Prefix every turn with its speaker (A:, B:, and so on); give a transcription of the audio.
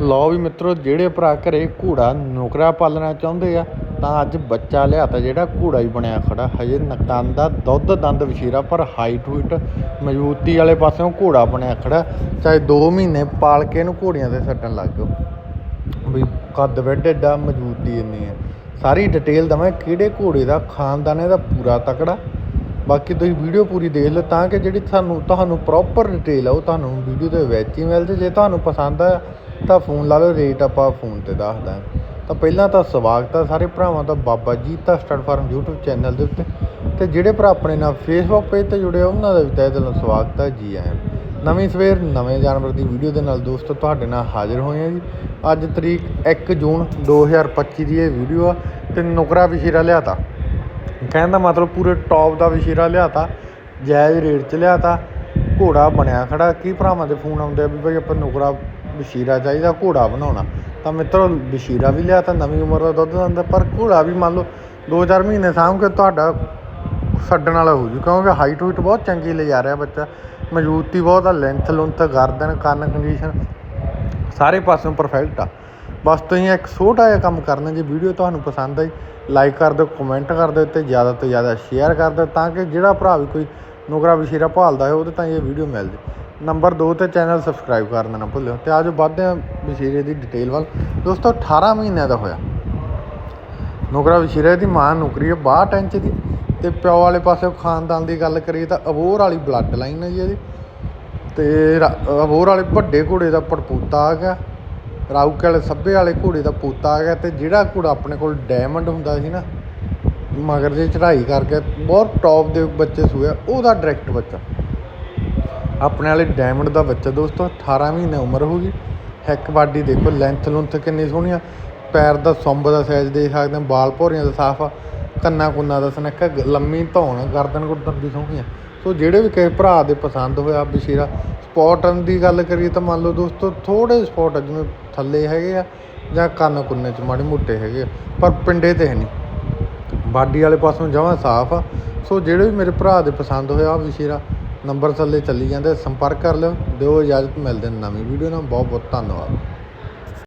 A: ਲਓ ਵੀ ਮਿੱਤਰੋ, ਜਿਹੜੇ ਭਰਾ ਘਰੇ ਘੋੜਾ ਨੁਕਰਾ ਪਾਲਣਾ ਚਾਹੁੰਦੇ ਆ, ਤਾਂ ਅੱਜ ਬੱਚਾ ਲਿਆਤਾ ਜਿਹੜਾ ਘੋੜਾ ਹੀ ਬਣਿਆ ਖੜਾ। ਹਜੇ ਨਕਦਨ ਦਾ ਦੁੱਧ ਦੰਦ ਵਸ਼ੀਰਾ ਪਰ ਹਾਈਟ ਹੂਟ ਮਜ਼ਬੂਤੀ ਵਾਲੇ ਪਾਸਿਓਂ ਘੋੜਾ ਬਣਿਆ ਖੜਾ। ਚਾਹੇ 2 ਮਹੀਨੇ ਪਾਲ ਕੇ ਇਹਨੂੰ ਘੋੜੀਆਂ ਤੇ ਛੱਡਣ ਲੱਗ ਜਾਓ। ਵੀ ਕੱਦ ਵੱਡ ਏਡਾ ਮਜ਼ਬੂਤੀ ਇੰਨੀ ਹੈ ਸਾਰੀ ਡਿਟੇਲ ਦਵਾਂ ਕਿਹੜੇ ਘੋੜੇ ਦਾ, ਖਾਨਦਾਨ ਇਹਦਾ ਪੂਰਾ ਤਕੜਾ। ਬਾਕੀ ਤੁਸੀਂ ਵੀਡੀਓ ਪੂਰੀ ਦੇਖ ਲਓ, ਤਾਂ ਕਿ ਜਿਹੜੀ ਤੁਹਾਨੂੰ ਤੁਹਾਨੂੰ ਪ੍ਰੋਪਰ ਡਿਟੇਲ ਆ, ਉਹ ਤੁਹਾਨੂੰ ਵੀਡੀਓ ਦੇ ਵਿੱਚ ਹੀ ਮਿਲ ਜੇ ਜੇ ਤੁਹਾਨੂੰ ਪਸੰਦ ਆ ਤਾਂ ਫੋਨ ਲਾ ਲਓ ਰੇਟ ਆਪਾਂ ਫੋਨ ਤੇ ਦੱਸਦਾ ਤਾਂ ਪਹਿਲਾਂ ਤਾਂ ਸਵਾਗਤ ਆ ਸਾਰੇ ਭਰਾਵਾਂ ਦਾ ਬਾਬਾ ਜੀ ਤਾਂ ਸਟਾਰਟ ਫਾਰਮ YouTube ਚੈਨਲ ਦੇ ਉੱਤੇ। ਤੇ ਜਿਹੜੇ ਭਰਾ ਆਪਣੇ ਨਾਲ Facebook ਪੇਜ ਤੇ ਜੁੜੇ ਆ, ਉਹਨਾਂ ਦਾ ਵੀ ਤਹਿ ਦਿਲੋਂ ਸਵਾਗਤ ਹੈ ਜੀ ਆਇਆਂ ਨਵੀਂ ਸਵੇਰ, ਨਵੇਂ ਜਾਨਵਰ ਦੀ ਵੀਡੀਓ ਦੇ ਨਾਲ ਦੋਸਤੋ ਤੁਹਾਡੇ ਨਾਲ ਹਾਜ਼ਰ ਹੋਏ ਆ ਜੀ। ਅੱਜ ਤਰੀਕ 1 ਜੂਨ 2025 ਦੀ ਇਹ ਵੀਡੀਓ ਆ ਤੇ ਨੁਕਰਾ ਵਿਸ਼ੇਰਾ ਲਿਆਤਾ। ਕਹਿਣ ਦਾ ਮਤਲਬ ਪੂਰੇ ਟੌਪ ਦਾ ਵਿਸ਼ੀਰਾ ਲਿਆਤਾ, ਜਾਇਜ਼ ਰੇਟ 'ਚ ਲਿਆਤਾ। ਘੋੜਾ ਬਣਿਆ ਖੜਾ। ਕੀ ਭਰਾਵਾਂ ਦੇ ਫੋਨ ਆਉਂਦੇ ਆ ਵੀ ਭਾਈ ਆਪਾਂ ਨੁਕਰਾ ਬਸ਼ੀਰਾ ਚਾਹੀਦਾ, ਘੋੜਾ ਬਣਾਉਣਾ। ਤਾਂ ਮਿੱਤਰੋ, ਬਸ਼ੀਰਾ ਵੀ ਲਿਆ ਤਾਂ ਨਵੀਂ ਉਮਰ ਦਾ ਦੁੱਧ ਦਿੰਦਾ, ਪਰ ਘੋੜਾ ਵੀ ਮੰਨ ਲਓ 2-4 ਮਹੀਨੇ ਸਾਂਭ ਕੇ ਤੁਹਾਡਾ ਛੱਡਣ ਵਾਲਾ ਹੋ ਜੂ, ਕਿਉਂਕਿ ਹਾਈਟ ਹੂਟ ਬਹੁਤ ਚੰਗੀ ਲੈ ਜਾ ਰਿਹਾ ਬੱਚਾ। ਮਜ਼ਬੂਤੀ ਬਹੁਤ ਆ ਲੈਂਥ ਲੁੰਥ ਗਰਦਨ, ਕੰਨ ਕੰਡੀਸ਼ਨ ਸਾਰੇ ਪਾਸਿਓਂ ਪਰਫੈਕਟ ਆ। ਬਸ ਤੁਸੀਂ ਇੱਕ ਛੋਟਾ ਜਿਹਾ ਕੰਮ ਕਰਨਾ ਜੇ ਵੀਡੀਓ ਤੁਹਾਨੂੰ ਪਸੰਦ ਆਈ ਲਾਈਕ ਕਰ ਦਿਓ ਕਮੈਂਟ ਕਰ ਦਿਓ ਤੇ ਜ਼ਿਆਦਾ ਤੋਂ ਜ਼ਿਆਦਾ ਸ਼ੇਅਰ ਕਰ ਦਿਓ, ਤਾਂ ਕਿ ਜਿਹੜਾ ਭਰਾ ਵੀ ਕੋਈ ਨੁਕਰਾ ਬਸ਼ੀਰਾ ਭਾਲਦਾ ਹੈ ਉਹਦੇ ਤਾਂ ਇਹ ਵੀਡੀਓ ਮਿਲ ਜੇ ਨੰਬਰ 2 ਤੇ ਚੈਨਲ ਸਬਸਕ੍ਰਾਈਬ ਕਰਨਾ ਨਾ ਭੁੱਲਿਓ ਤੇ ਆਜੋ ਵੱਧਦੇ ਹਾਂ ਵਿਸ਼ੇਰੇ ਦੀ ਡਿਟੇਲ ਵੱਲ। ਦੋਸਤੋ 18 ਮਹੀਨਿਆਂ ਦਾ ਹੋਇਆ। ਨੌਕਰਾ ਵਿਸ਼ੇਰੇ ਦੀ ਮਾਂ ਨੌਕਰੀ ਹੈ 62 ਇੰਚ ਦੀ ਤੇ ਪਿਓ ਵਾਲੇ ਪਾਸੇ ਖਾਨਦਾਨ ਦੀ ਗੱਲ ਕਰੀਏ ਤਾਂ ਅਬੋਰ ਵਾਲੀ ਬਲੱਡ ਲਾਈਨ ਹੈ ਜੀ ਇਹਦੀ। ਤੇ ਰਾ- ਅਬੋਰ ਵਾਲੇ ਵੱਡੇ ਘੋੜੇ ਦਾ ਪੜਪੂਤਾ ਆ ਗਿਆ। ਰਾਊਕੇ ਵਾਲੇ ਸੱਭੇ ਵਾਲੇ ਘੋੜੇ ਦਾ ਪੂਤਾ ਆ ਗਿਆ ਤੇ ਜਿਹੜਾ ਘੋੜਾ ਆਪਣੇ ਕੋਲ ਡਾਇਮੰਡ ਹੁੰਦਾ ਸੀ ਨਾ, ਮਗਰ ਜੇ ਚੜ੍ਹਾਈ ਕਰਕੇ ਬਹੁਤ ਟੌਪ ਦੇ ਬੱਚੇ ਸੂਏ ਉਹਦਾ ਡਾਇਰੈਕਟ ਬੱਚਾ। ਆਪਣੇ ਵਾਲੇ ਡਾਇਮੰਡ ਦਾ ਬੱਚਾ ਦੋਸਤੋ 18 ਮਹੀਨੇ ਉਮਰ ਹੋ ਗਈ। ਹੈਕ ਬਾਡੀ ਦੇਖੋ ਲੈਂਥ ਲੁੰਥ ਕਿੰਨੀ ਸੋਹਣੀ ਆ। ਪੈਰ ਦਾ ਸੁੰਬ ਦਾ ਸਾਈਜ਼ ਦੇਖ ਸਕਦੇ ਹਾਂ ਬਾਲ ਭੋਰੀਆਂ ਦਾ ਸਾਫ਼ ਆ। ਕੰਨਾ ਕੁੰਨਾ ਦਾ ਸਨੱਖਾ ਲੰਮੀ ਧੌਣ, ਗਰਦਨ ਗੁਰਦਨ ਦੀ ਸੋਹਣੀ ਆ। ਸੋ ਜਿਹੜੇ ਵੀ ਕਿਸੇ ਭਰਾ ਦੇ ਪਸੰਦ ਹੋਇਆ ਬਸ਼ੀਰਾ ਸਪੌਟਨ ਦੀ ਗੱਲ ਕਰੀਏ ਤਾਂ ਮੰਨ ਲਓ ਦੋਸਤੋ ਥੋੜੇ ਸਪੌਟ ਜਿਵੇਂ ਥੱਲੇ ਹੈਗੇ ਆ ਜਾਂ ਕੰਨ ਕੁੰਨੇ ਚ ਮਾੜੇ ਮੋਟੇ ਹੈਗੇ ਆ, ਪਰ ਪਿੰਡੇ ਤੇ ਹੈ ਨਹੀਂ। ਬਾਡੀ ਵਾਲੇ ਪਾਸੋਂ ਜਮਾਂ ਸਾਫ਼ ਆ। ਸੋ ਜਿਹੜੇ ਵੀ ਮੇਰੇ ਭਰਾ ਦੇ ਪਸੰਦ ਹੋਇਆ ਵਿਸ਼ੇਰਾ ਨੰਬਰ ਥੱਲੇ ਚੱਲੀ ਜਾਂਦੇ, ਸੰਪਰਕ ਕਰ ਲਿਓ, ਦਿਓ ਇਜਾਜ਼ਤ, ਮਿਲਦੇ ਹਾਂ ਨਵੀਂ ਵੀਡੀਓ ਨਾਲ ਬਹੁਤ ਬਹੁਤ ਧੰਨਵਾਦ।